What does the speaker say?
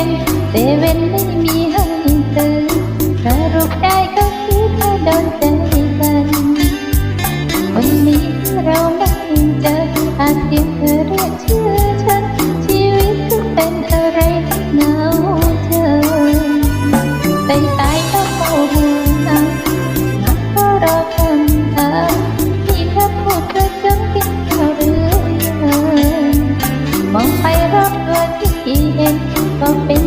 seven, seven open